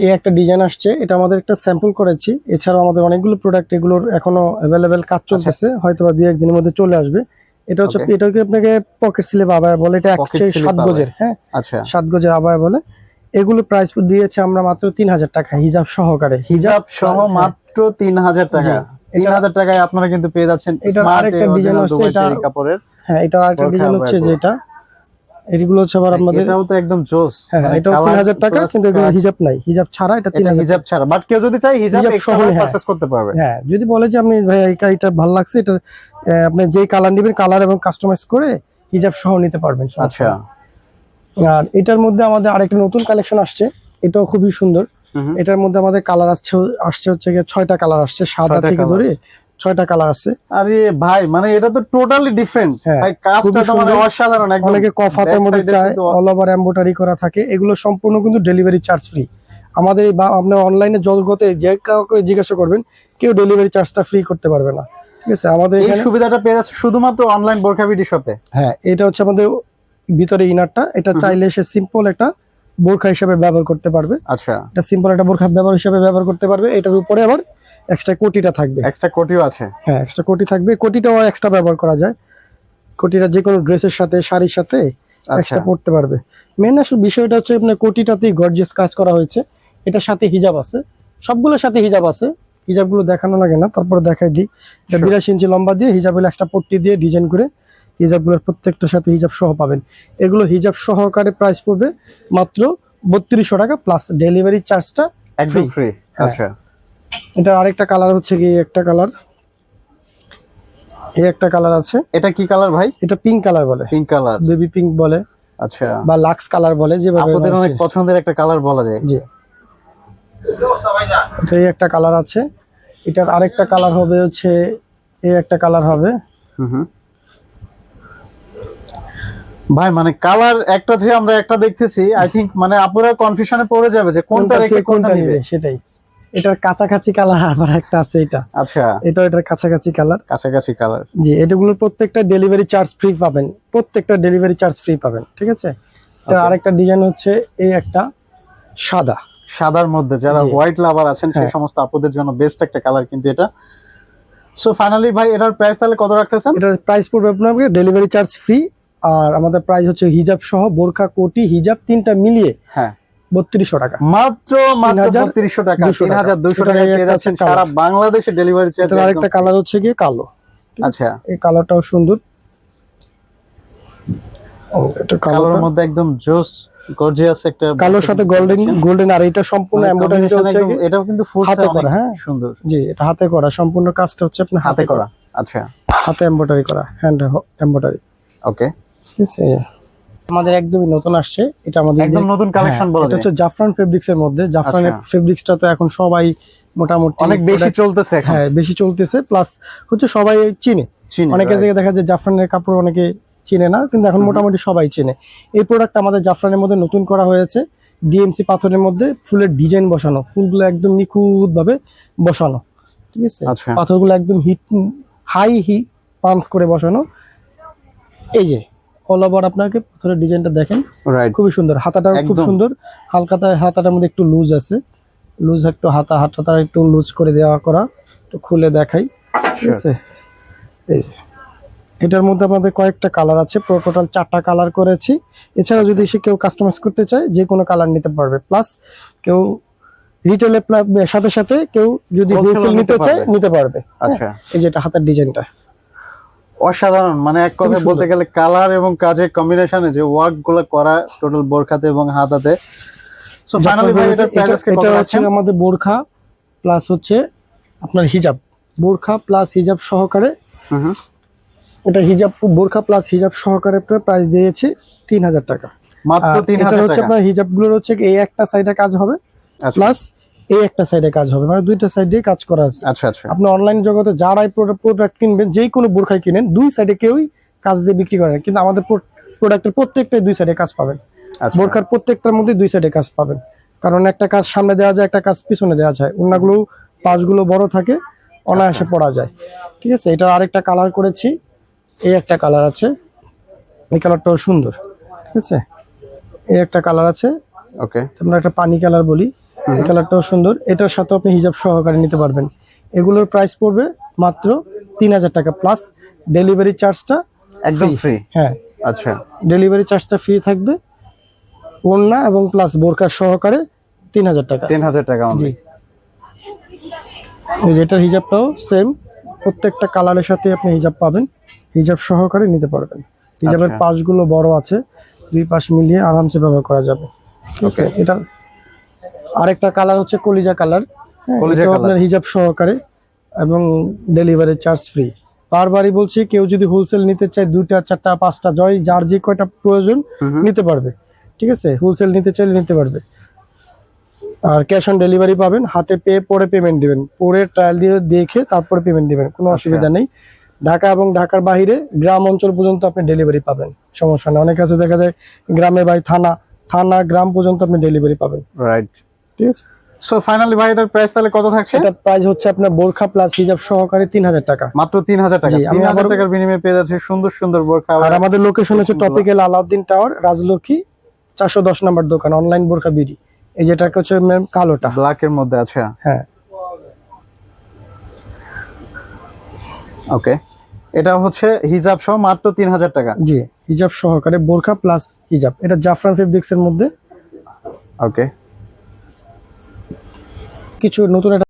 এই একটা ডিজাইন আসছে এটা আমাদের একটা স্যাম্পল করেছি। এছাড়াও আমাদের অনেকগুলো প্রোডাক্ট এগুলোর এখনও অ্যাভেলেবেল কাজ চলতেছে হয়তো বা দুই একদিনের মধ্যে চলে আসবে। এটা হচ্ছে. এটাকে আপনাকে পকেট স্লিপ আবায় বলে? এটা slip সাত গজের হ্যাঁ? আচ্ছা। সাত গজের আবায় বলে। এগুলো প্রাইস দিয়েছে আমরা মাত্র তিন হাজার টাকা হিজাব সহকারে। হিজাব সহ হ্যাঁ। মাত্র তিন হাজার টাকা। তিন এটা- হাজার টাকায় আপনারা কিন্তু পেয়ে যাচ্ছেন এটার smart আরেকটা এটা- চেরি কাপড়ের হ্যাঁ এটা আরেকটা ডিজাইন হচ্ছে যেটা এগুলো হচ্ছে আবার আমাদের এটাও তো একদম জোস। হ্যাঁ মানে এটাও colour তিন হাজার টাকা কিন্তু এগুলো হিজাব নাই। হিজাব ছাড়া এটা তিন এটা হাজার। হিজাব ছাড়া। বাট কেউ যদি চাই হিজাব এক্সট্রা হ্যাঁ। পারচেজ করতে পারবে। হ্যাঁ যদি বলে যে আপনি ভাই এটা ভালো লাগছে এটা আপনি যেই কালার নেবেন কালার এবং কাস্টমাইজ করে হিজাব সহ নিতে পারবেন আচ্ছা। আর এটার মধ্যে আমাদের আরেকটা নতুন কালেকশন আসছে। এটাও খুবই সুন্দর। এটার মধ্যে আমাদের কালার আসছে আসছে হচ্ছে গিয়ে ছয়টা কালার আসছে। সাদা থেকে ধরে ছয়টা কালার আছে। আরে ভাই মানে এটা তো টোটালি ডিফারেন্ট হ্যাঁ, ভাই কাজটা তো মানে অসাধারণ একদম। অনেকে কফাতের মধ্যে চায় অল ওভার এম্বোটারি করা থাকে। এগুলো সম্পূর্ণ কিন্তু ডেলিভারি চার্জ ফ্রি আমাদের বা আপনার অনলাইনে জগতে যে কাউকে জিজ্ঞাসা করবেন কেউ ডেলিভারি চার্জটা ফ্রি করতে পারবে না। ঠিক আছে? আমাদের এই সুবিধাটা পেয়ে যাচ্ছে শুধুমাত্র অনলাইন বোরখা বিডি শপে হ্যাঁ এটা হচ্ছে আমাদের ভিতরে ইনারটা এটা চাইলে সে সিম্পল একটা বোরখা হিসেবে ব্যবহার করতে পারবে। আচ্ছা। এটা সিম্পল একটা বোরখা ব্যবহার হিসেবে ব্যবহার করতে পারবে। এটার উপরে আবার এক্সট্রা কোটিটা থাকবে। এক্সট্রা কোটিও আছে। হ্যাঁ এক্সট্রা কোটি থাকবে। কোটিটাও এক্সট্রা ব্যবহার করা যায়। কোটিটা যে কোনো ড্রেসের সাথে শাড়ির সাথে আচ্ছা। এক্সট্রা পড়তে পারবে। মেন আসল বিষয়টা হচ্ছে আপনার কোটিটাতেই গর্জিয়াস কাজ করা হয়েছে। এটার সাথে হিজাব আছে। সবগুলোর সাথে হিজাব আছে। হিজাবগুলো দেখানো লাগে না তারপরে দেখাই দিই। এটা বিরাশি ইঞ্চি লম্বা দিয়ে হিজাবের এক্সট্রা পট্টি দিয়ে ডিজাইন করে হিজাবগুলোর প্রত্যেকটার সাথে হিজাব সহ পাবেন। এগুলো হিজাব সহকারে প্রাইস পড়বে মাত্র বত্রিশশো টাকা প্লাস ডেলিভারি চার্জটা একদম ফ্রি হ্যাঁ। আচ্ছা। এটার আরেকটা কালার হচ্ছে কি একটা কালার। এই একটা কালার আছে। এটা কি কালার ভাই? এটা পিঙ্ক কালার বলে। Pink colour. বেবি পিঙ্ক বলে। আচ্ছা। বা লাক্স কালার বলে যেভাবে আপনাদের অনেক পছন্দের একটা কালার বলা যায়। জি। এটাই একটা কালার আছে। এটার আরেকটা কালার হবে হচ্ছে এই একটা কালার হবে। হুম হুম। ভাই মানে কালার একটা থেকে আমরা একটা দেখতেছি। আই থিংক মানে আপুরা কনফিউশনে পড়ে যাবে যে কোনটা রেখে কোনটা নিবে সেটাই। এটার কাছাকাছি কালার আবার একটা আছে এটা। আচ্ছা। এটা এটার কাছাকাছি কালার কাছাকাছি কালার জি এটাগুলোর প্রত্যেকটা ডেলিভারি চার্জ ফ্রি পাবেন। প্রত্যেকটা ডেলিভারি চার্জ ফ্রি পাবেন ঠিক আছে? Okay. আরেকটা ডিজাইন হচ্ছে এই একটা সাদা। সাদার মধ্যে যারা হোয়াইট লাভার আছেন সেই হ্যাঁ। সমস্ত আপুদের জন্য বেস্ট একটা কালার কিন্তু এটা। সো ফাইনালি ভাই এটার প্রাইস তাহলে কত রাখতেছেন? এটার প্রাইস পড়বে আপনার ডেলিভারি চার্জ ফ্রি আর আমাদের প্রাইস হচ্ছে হিজাব সহ বোরখা কোটি হিজাব তিনটা মিলিয়ে হ্যাঁ। বত্রিশশো টাকা। মাত্র মাত্র বত্রিশশো টাকা টাকা। তিন হাজার দুশো এটা পেয়ে যাচ্ছেন সারা বাংলাদেশে ডেলিভারি চার্জ আরেকটা কালার হচ্ছে গিয়ে কালো। আচ্ছা। এই কালারটাও সুন্দর। ও এটা কালোর কালোর মধ্যে একদম জোস গর্জিয়াস একটা কালোর সাথে গোল্ডেন গোল্ডেন আর এটা সম্পূর্ণ মানে এমব্রয়ডারি হচ্ছে এটাও কিন্তু হাতে করা, হ্যাঁ। সুন্দর। জি এটা হাতে করা সম্পূর্ণ কাজটা হচ্ছে আপনার হাতে করা। আচ্ছা। হাতে এমব্রয়ডারি করা হ্যান্ড এমব্রয়ডারি ওকে ঠিক আছে? আমাদের একদমই নতুন আসছে। এটা আমাদের একদম নতুন কালেকশন হ্যাঁ, বলা এটা যায়। হচ্ছে জাফরান ফেব্রিক্স এর মধ্যে। জাফরানের আচ্ছা। ফেব্রিক্সটা তো এখন সবাই মোটামুটি অনেক বেশি চলতেছে এখন। হ্যাঁ বেশি চলতেছে। প্লাস হচ্ছে সবাই চিনে। চিনি, অনেকের. জায়গায় দেখা যায় জাফরানের কাপড় অনেকে চিনে না কিন্তু এখন মোটামুটি সবাই চেনে। এই প্রোডাক্ট আমাদের জাফরানের মধ্যে নতুন করা হয়েছে। ডিএমসি পাথরের মধ্যে ফুলের ডিজাইন বসানো। ফুলগুলো একদম নিখুঁত ভাবে বসানো। ঠিক আছে? আচ্ছা। পাথরগুলো একদম হিট হাই হি পাম্পস করে বসানো। এই যে অল ওভার আপনাকে পাথরের ডিজাইনটা দেখেন। খুবই সুন্দর। হাতাটাও খুব। সুন্দর। হালকাতা হাতাটার মধ্যে একটু লুজ আছে। লুজ একটু হাতা হাতাটা একটু লুজ করে দেওয়া করা। একটু খুলে দেখাই। ঠিক আছে? এই এটার মধ্যে আমাদের কয়েকটা কালার আছে। পুরো টোটাল চারটা কালার করেছি। এছাড়া যদি সে কেউ কাস্টমাইজ করতে চায় যে কোনো কালার নিতে পারবে। প্লাস কেউ রিটেলের সাথে সাথে কেউ যদি নিতে চায় নিতে পারবে। আচ্ছা। এই যে এটা হাতের ডিজাইনটা অসাধারণ। মানে এক কথায় বলতে গেলে কালার এবং কাজের কম্বিনেশনে যে ওয়ার্কগুলো করা টোটাল বোরখাতে এবং হাতাতে। সো ফাইনালি ভাই প্রাইস আজকে কত এটা হচ্ছে আমাদের বোরখা প্লাস হচ্ছে আপনার হিজাব। বোরখা প্লাস হিজাব সহকারে। এটা হিজাব বোরখা প্লাস হিজাব সহকারে প্রাইস দিয়েছি তিন হাজার টাকা। মাত্র তিন এটা হাজার হচ্ছে আপনার হিজাবগুলোর হচ্ছে এই একটা সাইডে কাজ হবে। আচ্ছা। প্লাস এই একটা সাইডে কাজ হবে। মানে দুইটা সাইডে কাজ করা আছে। আচ্ছা আচ্ছা। আপনি অনলাইন জগতে যারাই প্রোডাক্ট কিনবেন যেই কোনো বোরখাই কিনেন দুই সাইডে কেউই কাজ দিয়ে বিক্রি করেন কিন্তু আমাদের প্রোডাক্টের প্রত্যেকটাই দুই সাইডে কাজ পাবেন। আচ্ছা। বোরখার প্রত্যেকটার মধ্যে দুই সাইডে কাজ পাবেন। কারণ একটা কাজ সামনে দেওয়া যায় একটা কাজ পিছনে দেওয়া যায়। অন্যগুলো পাশগুলো বড় থাকে অনায়াসে পড়া যায়। ঠিক আছে? এটা আরেকটা কালার করেছি। এই একটা কালার আছে। এই কালারটাও সুন্দর। ঠিক আছে? এই একটা কালার আছে। ওকে আমরা একটা পানি কালার বলি। এই কালারটাও সুন্দর। এটার সাথে আপনি হিজাব সহকারে নিতে পারবেন। এগুলোর প্রাইস পড়বে মাত্র তিন হাজার টাকা প্লাস ডেলিভারি চার্জটা একদম ফ্রি হ্যাঁ। আচ্ছা। ডেলিভারি চার্জটা ফ্রি থাকবে। ওড়না এবং প্লাস বোরকা সহকারে তিন হাজার টাকা। তিন হাজার টাকা জি। এটার হিজাবটাও সেম প্রত্যেকটা কালারের সাথে আপনি হিজাব পাবেন। হিজাব সহকারে নিতে পারবেন। হিজাবের আচ্ছা। পাশগুলো বড় আছে। দুই পাশ মিলিয়ে আরামসে ব্যবহার করা যাবে। ঠিক আছে? এটা আরেকটা কালার হচ্ছে কলিজা কালার কলিজা আপনার হিজাব সহকারে এবং ডেলিভারি চার্জ ফ্রি বারবারই বলছি কেউ যদি হোলসেল নিতে চায় দুইটা চারটা পাঁচটা জয় যার যে কয়টা প্রয়োজন নিতে পারবে। ঠিক আছে? হোলসেল নিতে চাইলে নিতে পারবে। আর ক্যাশ অন ডেলিভারি পাবেন হাতে পে পরে পেমেন্ট দিবেন। পরে ট্রায়াল দিয়ে দেখে তারপরে পেমেন্ট দিবেন কোনো আচ্ছা। অসুবিধা নেই। ঢাকা এবং ঢাকার বাইরে গ্রাম অঞ্চল পর্যন্ত আপনি ডেলিভারি পাবেন সমস্যা নেই। অনেক কাছে দেখা যায় গ্রামে বাই থানা থানা গ্রাম পর্যন্ত আপনি ডেলিভারি পাবেন। রাইট ঠিক আছে? সো ফাইনালি ভাই এটার প্রাইস তাহলে কত থাকছে? এটা প্রাইস হচ্ছে আপনার বোরখা প্লাস হিজাব সহকারে তিন হাজার টাকা। মাত্র তিন হাজার টাকা। জি, আমি তিন হাজার আবারও- টাকার বিনিময়ে পেয়ে যাচ্ছে সুন্দর সুন্দর বোরখা। আর আমাদের লোকেশন হচ্ছে টপিক্যাল আলাউদ্দিন টাওয়ার চারশো দশ নম্বর দোকান অনলাইন বোরখা বিডি। এই যেটা হচ্ছে ম্যাম কালোটা। ব্ল্যাক এর মধ্যে আছে। হ্যাঁ। ওকে এটা হচ্ছে হিজাব সহ মাত্র তিন হাজার টাকা। জি হিজাব সহকারে বোরখা প্লাস হিজাব। এটা জাফরান ফেব্রিক্স এর মধ্যে। ওকে কিছু নতুন একটা